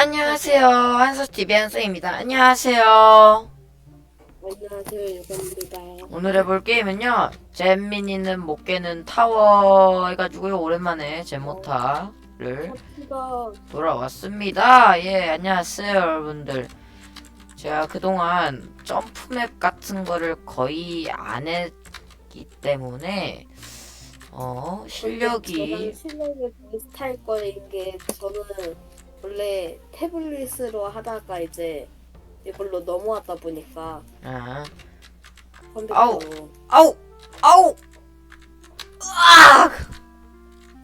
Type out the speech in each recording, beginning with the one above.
안녕하세요. 한서TV 한서입니다. 안녕하세요. 안녕하세요, 유건입니다. 오늘 해볼 게임은요. 잼민이는 못 깨는 타워 해가지고요. 오랜만에 제모타를 돌아왔습니다. 예, 안녕하세요, 여러분들. 제가 그동안 점프맵 같은 거를 거의 안 했기 때문에, 어, 실력이, 실력이 비슷할 거인 게 저는 원래 태블릿으로 하다가 이제 이걸로 넘어왔다 보니까 아, 컴퓨터로 아우, 아우! 으악!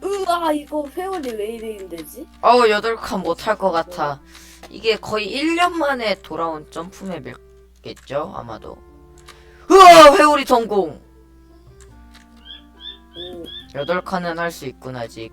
으아 이거 회원이 왜 이래 힘들지? 어우, 여덟 칸 못할 것 같아. 이게 거의 1년 만에 돌아온 점프맵이겠죠? 아마도. 으아! 회오리 성공! 오, 여덟 칸은 할 수 있군, 아직.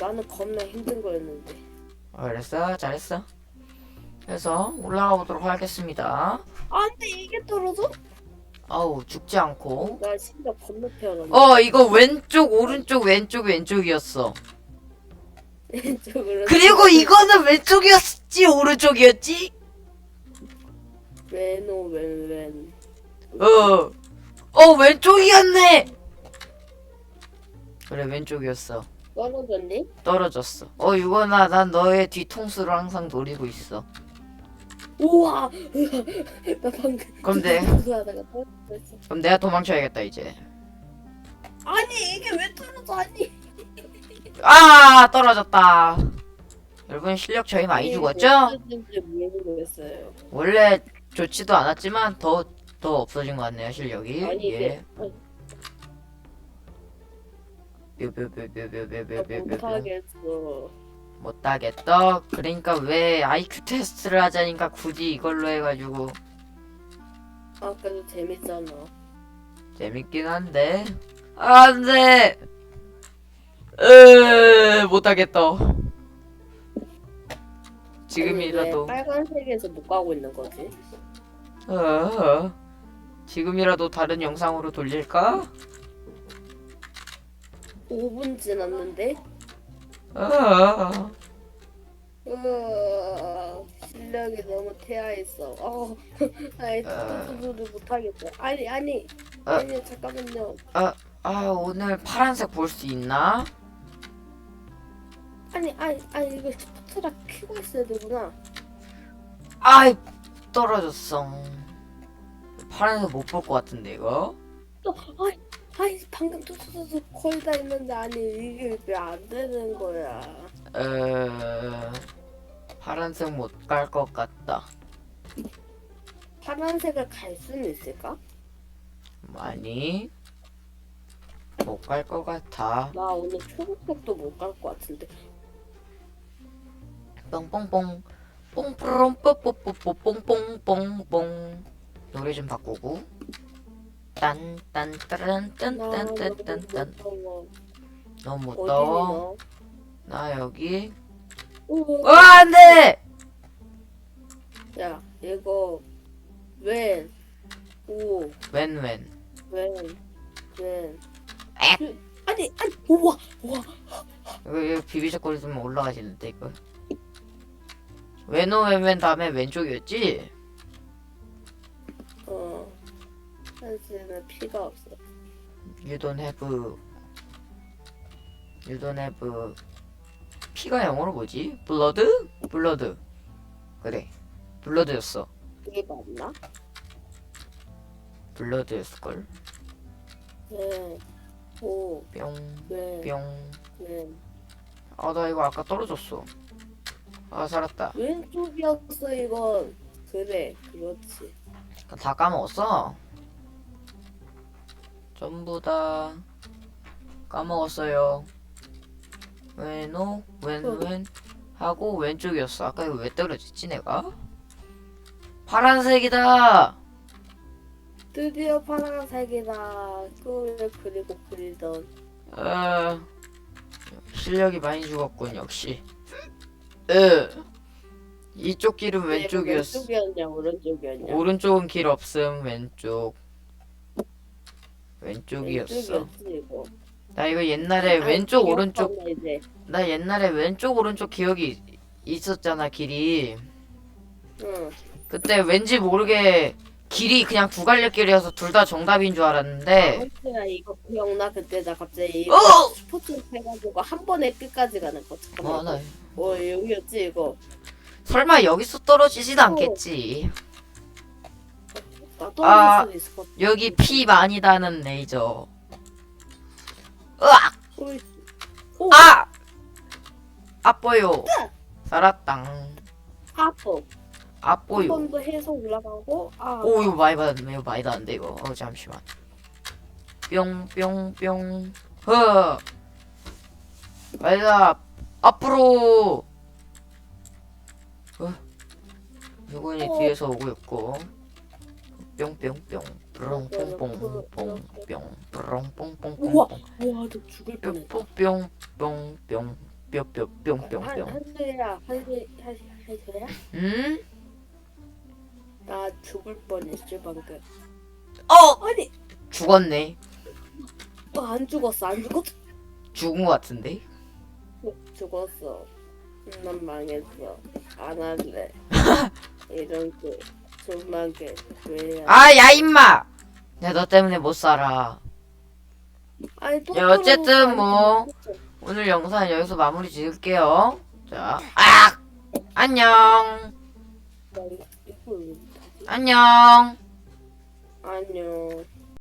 나는 겁나 힘든 거였는데 어, 그랬어? 잘했어. 그래서 올라가 보도록 하겠습니다. 안돼 이게 떨어져? 아우, 죽지 않고. 나 진짜 겁나 태어났네 어, 이거 왼쪽, 오른쪽, 왼쪽, 왼쪽이었어. 왼쪽으로 그리고 이거는 왼쪽이었지, 오른쪽이었지? 왼오 왼왼 어. 어, 왼쪽이었네! 그래, 왼쪽이었어. 떨어졌니? 떨어졌어. 어, 유건아, 난 너의 뒤통수를 항상 노리고 있어. 우와 나 방금 그럼 내, 하다가 떨어졌어 그럼 내가 도망쳐야겠다, 이제. 아니 이게 왜 떨어져 아니 아, 떨어졌다. 여러분, 실력 저희 많이 죽었죠? 떨어졌는지 모르겠어요 원래 좋지도 않았지만, 더, 더 없어진 것 같네요, 실력이. 아니 예. 이게 아니, 나 못하겠어 못하겠다. 그러니까 왜 IQ 테스트를 하자니까 굳이 이걸로 해가지고 아까도 재밌잖아 재밌긴 한데 안돼. 으 못하겠다. 지금이라도 아니, 왜 빨간색에서 못 가고 있는 거지? 어, 지금이라도 다른 영상으로 돌릴까? 5분 지났는데 어, 으아, 실력이 너무 태아했어. 어, 아이, 아. 두두두두 못하겠어. 아니, 아니, 아. 아니, 잠깐만요. 아 오늘 파란색 볼 수 있나? 아니, 아니, 아니, 이거 스포츠라 켜고 있어야 되구나. 아이 떨어졌어. 파란색 못 볼 것 같은데 이거? 또, 아이, 아이, 방금 두두두두 거의 다 했는데, 아니, 이게 왜 안 되는 거야. 에... 파란색 못 갈 것 같다. 파란색을 갈 수는 있을까? 많이 못 갈 것 같아. 나 오늘 초록색도 못 갈 것 같은데. 뽕뽕뽕 뽕뿌롱 뽀뽀뽀뽀 뽕뽕뽕뽕 노래 좀 바꾸고 딴딴 따란 나 딴딴딴딴딴 너무 무서워. 더워. 어디 나 여기 오, 어 안돼. 야, 이거 웬, 오, 웬웬 웬, 웬. 엑. 아니, 아니, 우와, 우와. 이거, 이거 비비적거리면 올라가시는데 이거 왼오 왼왼 다음에 왼쪽이었지? 사실은 피가 없어. You don't have You don't have 피가 영어로 뭐지? 블러드? 블러드 그래 블러드였어 이게 맞나? 블러드였을걸 네, 오, 뿅 네, 뿅. 네. 아, 나 이거 아까 떨어졌어. 아, 살았다. 왼쪽이었어 이건. 그래, 그렇지. 다 까먹었어. 전부 다 까먹었어요. 왼오, 왼, 왼. 하고 왼쪽이었어. 아까 이거 왜 떨어졌지 내가? 파란색이다. 드디어 파란색이다. 꿈을 그리고 그리던. 어, 실력이 많이 죽었군 역시. 으, 이쪽 길은 왼쪽이었어. 왼쪽이었냐 오른쪽이었냐? 오른쪽은 길 없음 왼쪽. 왼쪽이었어. 왼쪽이었지. 나 이거 옛날에 아니, 왼쪽 오른쪽 기억하네, 이제. 나 옛날에 왼쪽 오른쪽 기억이 있었잖아 길이. 응. 그때 왠지 모르게 길이 그냥 두 갈래길이어서 둘 다 정답인 줄 알았는데 혹시나 이거 기억나? 그때 나 갑자기 네. 어! 스포츠 해가지고 한 번에 끝까지 가는 거. 잠깐만. 어, 나 어 여기였지 이거. 설마 여기서 떨어지진 않겠지. 떨어질 아, 수도 있을 것 같아. 여기 피 많이 나는 레이저. 으악! 오, 아! 아뽀요. 살았당. 한 아뽀요. 번 더 해서 올라가고. 아. 오 이거 많이 받았네. 이거 많이 나는데 이거. 어 잠시만. 뿅 뿅 뿅. 허. 말다 앞으로. 어. 누구니 어. 뒤에서 오고 있고. 뿅뿅뿅. 뿅뿅뿅뿅뿅. 뿅뿅뿅뿅뿅. 우와. 와, 너 죽을 뻔했다. 뿅뿅뿅뿅. 한, 뿅뿅뿅뿅뿅. 한소야, 한소, 한, 한소야? 음? 나 죽을 뻔했지 방금. 어! 아니, 죽었네. 너안 죽었어, 안 죽었어. 죽은 것 같은데. 죽었어. 난 망했어. 안 할래. 이런 게 좀만 게 왜? 아, 야, 임마! 내가 너 때문에 못 살아. 아니 또 야, 어쨌든. 뭐. 오늘 영상은 여기서 마무리 지을게요. 자, 아! 안녕! 안녕! 안녕.